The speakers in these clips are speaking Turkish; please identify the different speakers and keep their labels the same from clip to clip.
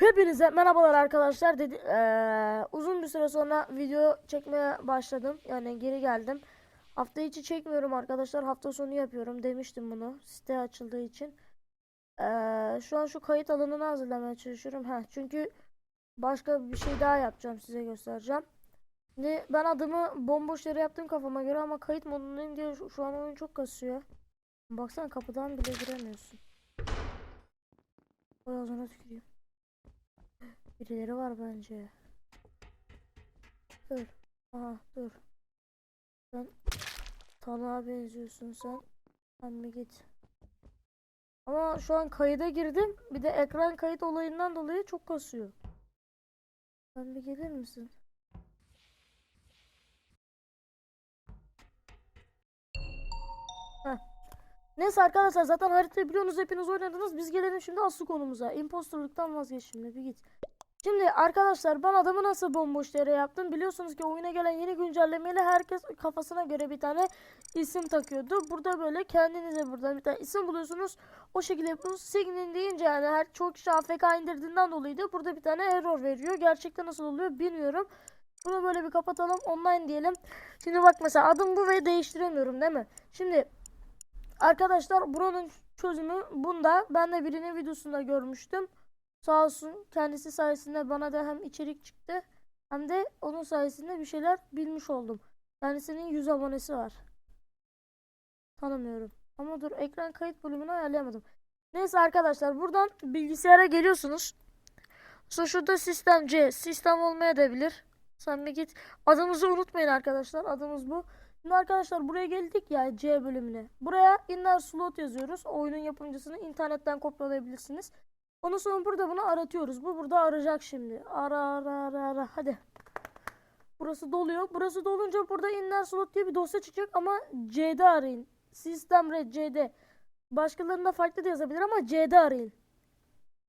Speaker 1: Hepinize merhabalar arkadaşlar. Dedi, eee, uzun bir süre sonra video çekmeye başladım. Yani geri geldim. Hafta içi çekmiyorum arkadaşlar. Hafta sonu yapıyorum. Demiştim bunu. Site açıldığı için. Eee, şu an şu kayıt alanını hazırlamaya çalışıyorum. Heh, çünkü başka bir şey daha yapacağım. Size göstereceğim. Şimdi ben adımı bomboş yere yaptım kafama göre ama kayıt modundayım diye şu, şu an oyun çok kasıyor. Baksana kapıdan bile giremiyorsun. O ağzına tüküreyim. Birileri var bence. Dur. Aha dur. Sen Talha benziyorsun sen. Sen bir git. Ama şu an kayıda girdim. Bir de ekran kayıt olayından dolayı çok kasıyor. Sen bir gelir misin? Heh. Neyse arkadaşlar zaten haritayı biliyorsunuz hepiniz oynadınız. Biz gelelim şimdi asıl konumuza. Impostorluktan vazgeç şimdi bir git. Şimdi arkadaşlar ben adamı nasıl bomboş yere yaptım? Biliyorsunuz ki oyuna gelen yeni güncellemeyle herkes kafasına göre bir tane isim takıyordu. Burada böyle kendinize buradan bir tane isim buluyorsunuz. O şekilde yapıyorsunuz. Signin deyince yani her çok kişi AFK indirdiğinden dolayıydı. Burada bir tane error veriyor. Gerçekten nasıl oluyor bilmiyorum. Bunu böyle bir kapatalım. Online diyelim. Şimdi bak mesela adım bu ve değiştiremiyorum değil mi? Şimdi arkadaşlar buranın çözümü bunda. Ben de birinin videosunda görmüştüm. Sağ olsun kendisi sayesinde bana da hem içerik çıktı hem de onun sayesinde bir şeyler bilmiş oldum. Kendisinin 100 abonesi var. Tanımıyorum. Ama dur ekran kayıt bölümünü ayarlayamadım. Neyse arkadaşlar buradan bilgisayara geliyorsunuz. Sonra şurada sistem C. Sistem olmayabilir. Sen bir git. Adımızı unutmayın arkadaşlar. Adımız bu. Şimdi arkadaşlar buraya geldik ya C bölümüne. Buraya inner slot yazıyoruz. Oyunun yapımcısını internetten kopyalayabilirsiniz. Ondan sonra burada bunu aratıyoruz. Bu burada arayacak şimdi. Ara ara ara ara. Hadi. Burası doluyor. Burası dolunca burada inner slot diye bir dosya çıkacak ama C'de arayın. System red C'de. Başkalarında farklı da yazabilir ama C'de arayın.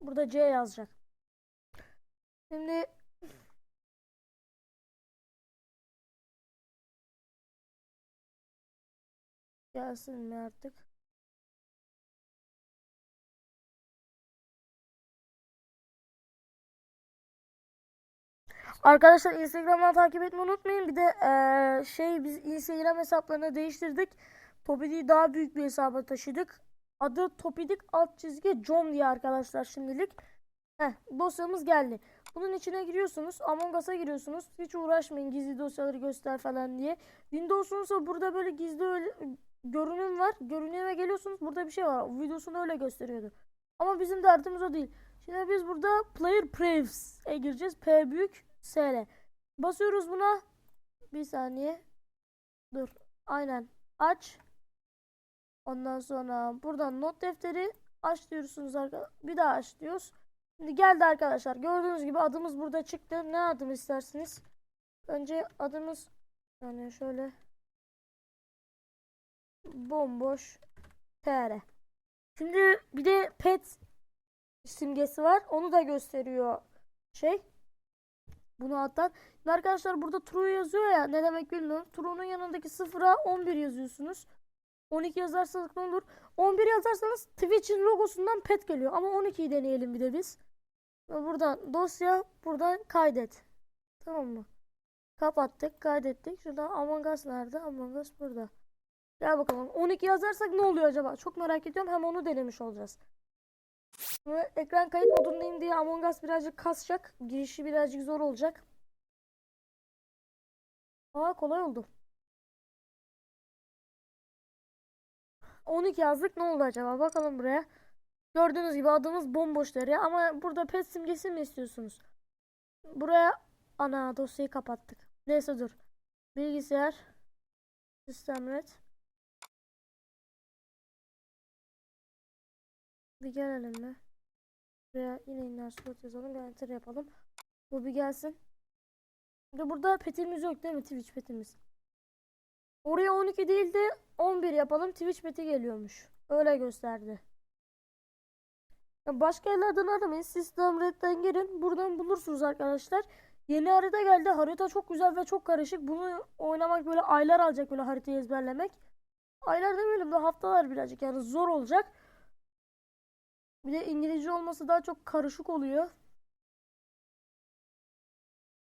Speaker 1: Burada C yazacak. Şimdi gelsin mi artık? Arkadaşlar Instagram'dan takip etmeyi unutmayın. Bir de eee, şey biz Instagram hesaplarını değiştirdik. Topidi'yi daha büyük bir hesaba taşıdık. Adı Topidik alt çizgi John diye arkadaşlar şimdilik. Heh, dosyamız geldi. Bunun içine giriyorsunuz. Among Us'a giriyorsunuz. Hiç uğraşmayın gizli dosyaları göster falan diye. Windows'unuzsa burada böyle gizli öyle, görünüm var. Görünüme geliyorsunuz. Burada bir şey var. Videosunu öyle gösteriyordu. Ama bizim derdimiz o değil. Şimdi biz burada Player Prevs'e gireceğiz. P büyük SL. Basıyoruz buna. Bir saniye. Dur. Aynen. Aç. Ondan sonra buradan not defteri aç diyorsunuz arkadaşlar. Bir daha aç diyoruz. Şimdi geldi arkadaşlar. Gördüğünüz gibi adımız burada çıktı. Ne adım istersiniz? Önce adımız yani şöyle bomboş TR. Şimdi bir de pet simgesi var. Onu da gösteriyor şey. Bunu atan. Şimdi arkadaşlar burada true yazıyor ya. Ne demek bilmiyorum. True'nun yanındaki sıfıra 11 yazıyorsunuz. 12 yazarsanız ne olur? 11 yazarsanız Twitch'in logosundan pet geliyor. Ama 12'yi deneyelim bir de biz. Buradan dosya, buradan kaydet. Tamam mı? Kapattık, kaydettik. Şurada Among Us nerede? Among Us burada. Gel bakalım. 12 yazarsak ne oluyor acaba? Çok merak ediyorum. Hem onu denemiş olacağız. Ekran kayıt modundayım diye Among Us birazcık kasacak. Girişi birazcık zor olacak. Aa kolay oldu. 12 yazdık ne oldu acaba? Bakalım buraya. Gördüğünüz gibi adımız bomboş der ya. Ama burada pet simgesi mi istiyorsunuz? Buraya ana dosyayı kapattık. Neyse dur. Bilgisayar. Sistem Bir gelelim mi? Buraya yine inner slot yazalım. Bir enter yapalım. Bu bir gelsin. Şimdi burada petimiz yok değil mi? Twitch petimiz. Oraya 12 değil de 11 yapalım. Twitch peti geliyormuş. Öyle gösterdi. Başka yerlerden aramayın. System Red'den girin. Buradan bulursunuz arkadaşlar. Yeni harita geldi. Harita çok güzel ve çok karışık. Bunu oynamak böyle aylar alacak böyle haritayı ezberlemek. Aylar demeyelim de haftalar birazcık yani zor olacak. Bir de İngilizce olması daha çok karışık oluyor.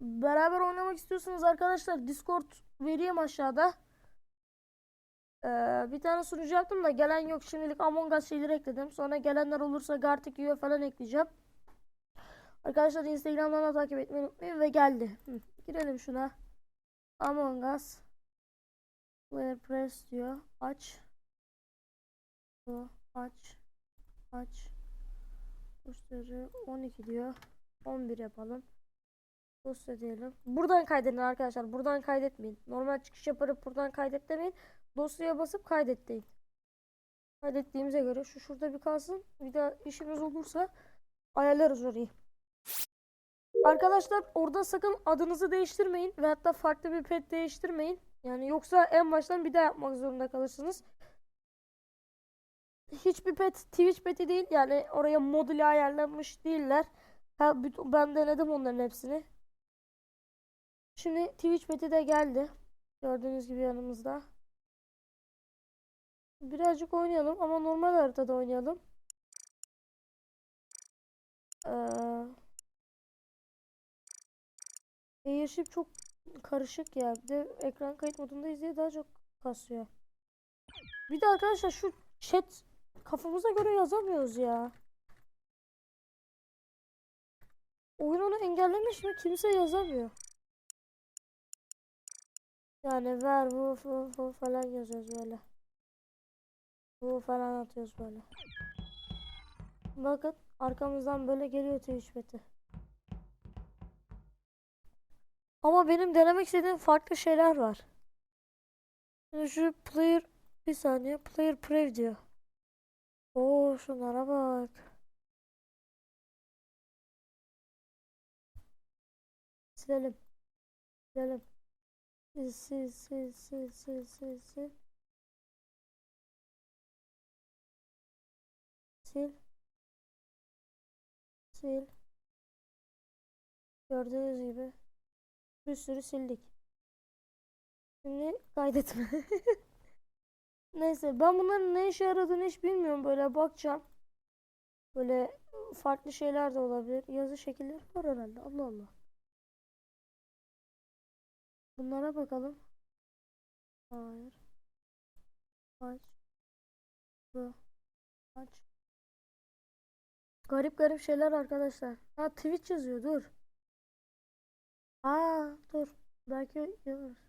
Speaker 1: beraber oynamak istiyorsanız arkadaşlar Discord vereyim aşağıda. Ee, bir tane sunucu yaptım da gelen yok şimdilik Among Us şeyleri ekledim. Sonra gelenler olursa Gartic UA falan ekleyeceğim. Arkadaşlar Instagram'dan da takip etmeyi unutmayın ve geldi. Hı, girelim şuna. Among Us. Player Press diyor. Aç. Aç. Aç. Gösteri 12 diyor. 11 yapalım. Dosya diyelim. Buradan kaydedin arkadaşlar. Buradan kaydetmeyin. Normal çıkış yaparıp buradan kaydet demeyin. Dosyaya basıp kaydet deyin. Kaydettiğimize göre şu şurada bir kalsın. Bir daha işimiz olursa ayarlarız orayı. Arkadaşlar orada sakın adınızı değiştirmeyin ve hatta farklı bir pet değiştirmeyin. Yani yoksa en baştan bir daha yapmak zorunda kalırsınız. Hiçbir pet Twitch peti değil. Yani oraya mod ayarlanmış değiller. Ha, ben denedim onların hepsini. Şimdi Twitch peti de geldi. Gördüğünüz gibi yanımızda. Birazcık oynayalım ama normal haritada oynayalım. Ee, Airship çok karışık ya. Bir de ekran kayıt modundayız diye daha çok kasıyor. Bir de arkadaşlar şu chat kafamıza göre yazamıyoruz ya. Oyun onu engellemiş mi? Kimse yazamıyor. Yani ver bu, bu, bu falan yazıyoruz böyle. Bu falan atıyoruz böyle. Bakın arkamızdan böyle geliyor Twitch beti. Ama benim denemek istediğim farklı şeyler var. Şu player bir saniye player prev diyor. Oo şunlara bak. Silelim. Silelim. Sil sil sil sil sil sil sil. Sil. Sil. Gördüğünüz gibi bir sürü sildik. Şimdi kaydetme. Neyse ben bunların ne işe yaradığını hiç bilmiyorum böyle bakacağım. Böyle farklı şeyler de olabilir. Yazı şekilleri var herhalde. Allah Allah. Bunlara bakalım. Hayır. Aç. Bu. Aç. Garip garip şeyler arkadaşlar. Ha Twitch yazıyor dur. Aa dur. Belki yazar.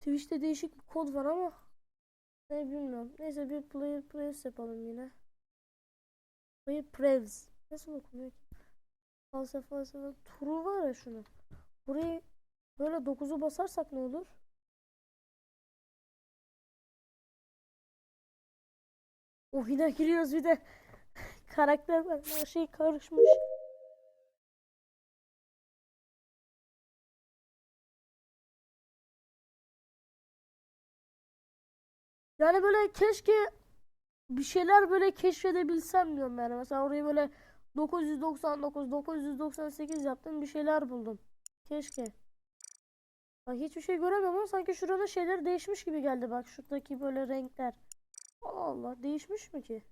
Speaker 1: Twitch'te değişik bir kod var ama ne bilmiyorum. Neyse bir player prevs yapalım yine. Player prevs. Nasıl okunuyor ki? Falsafa falsafa. Turu var ya şunu. Burayı böyle 9'u basarsak ne olur? Oyuna giriyoruz bir de karakter var. Her şey karışmış. Yani böyle keşke bir şeyler böyle keşfedebilsem diyorum yani. Mesela orayı böyle 999, 998 yaptım bir şeyler buldum. Keşke. Bak hiçbir şey göremiyorum ama sanki şurada şeyler değişmiş gibi geldi bak şuradaki böyle renkler. Allah Allah değişmiş mi ki?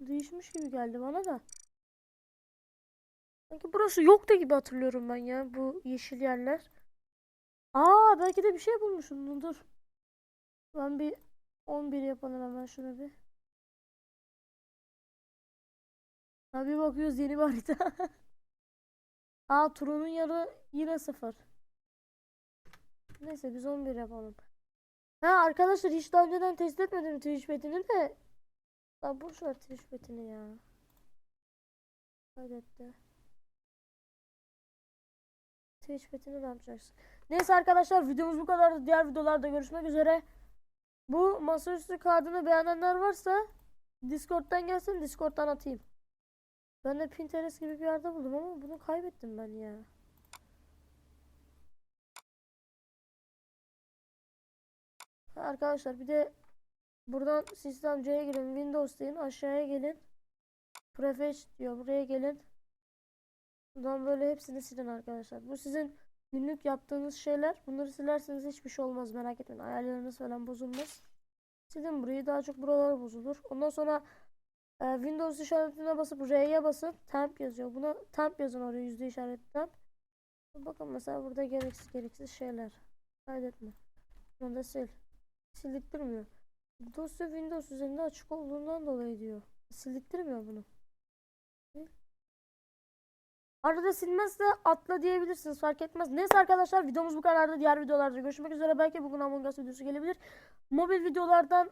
Speaker 1: Değişmiş gibi geldi bana da. Sanki burası yoktu gibi hatırlıyorum ben ya bu yeşil yerler. Aa belki de bir şey bulmuşum dur. Ben bir 11 yapalım hemen şunu bir. Ha bir bakıyoruz yeni bir harita. Aa turunun yarı yine sıfır. Neyse biz 11 yapalım. Ha arkadaşlar hiç daha önceden test etmedim Twitch betini de. Ya boş ver Twitch betini ya. Kaydetti. Twitch betini ne yapacaksın? Neyse arkadaşlar videomuz bu kadar. Diğer videolarda görüşmek üzere. Bu masaüstü kağıdını beğenenler varsa Discord'dan gelsin Discord'dan atayım. Ben de Pinterest gibi bir yerde buldum ama bunu kaybettim ben ya. Arkadaşlar bir de buradan System C'ye girin Windows deyin aşağıya gelin. Prefetch diyor buraya gelin. Buradan böyle hepsini silin arkadaşlar. Bu sizin günlük yaptığınız şeyler. Bunları silerseniz hiçbir şey olmaz merak etmeyin. Ayarlarınız falan bozulmaz. Silin burayı daha çok buralar bozulur. Ondan sonra Ee, Windows işaretine basıp R'ye basın. Temp yazıyor. Buna temp yazın oraya yüzde işareti temp. Bakın mesela burada gereksiz gereksiz şeyler. Kaydetme. Bunu da sil. Sildirtmiyor. Dosya Windows üzerinde açık olduğundan dolayı diyor. Sildirtmiyor bunu. Arada silmezse atla diyebilirsiniz fark etmez. Neyse arkadaşlar videomuz bu kadardı. Diğer videolarda görüşmek üzere. Belki bugün Among Us videosu gelebilir. Mobil videolardan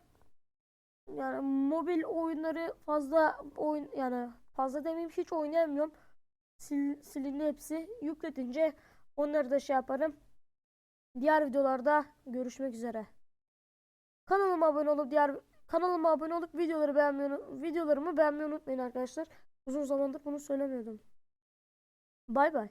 Speaker 1: yani mobil oyunları fazla oyun yani fazla demeyeyim hiç oynayamıyorum. Sil, silindi hepsi. Yükletince onları da şey yaparım. Diğer videolarda görüşmek üzere. Kanalıma abone olup diğer kanalıma abone olup videoları beğenmeyi videolarımı beğenmeyi unutmayın arkadaşlar. Uzun zamandır bunu söylemiyordum. Bay bay.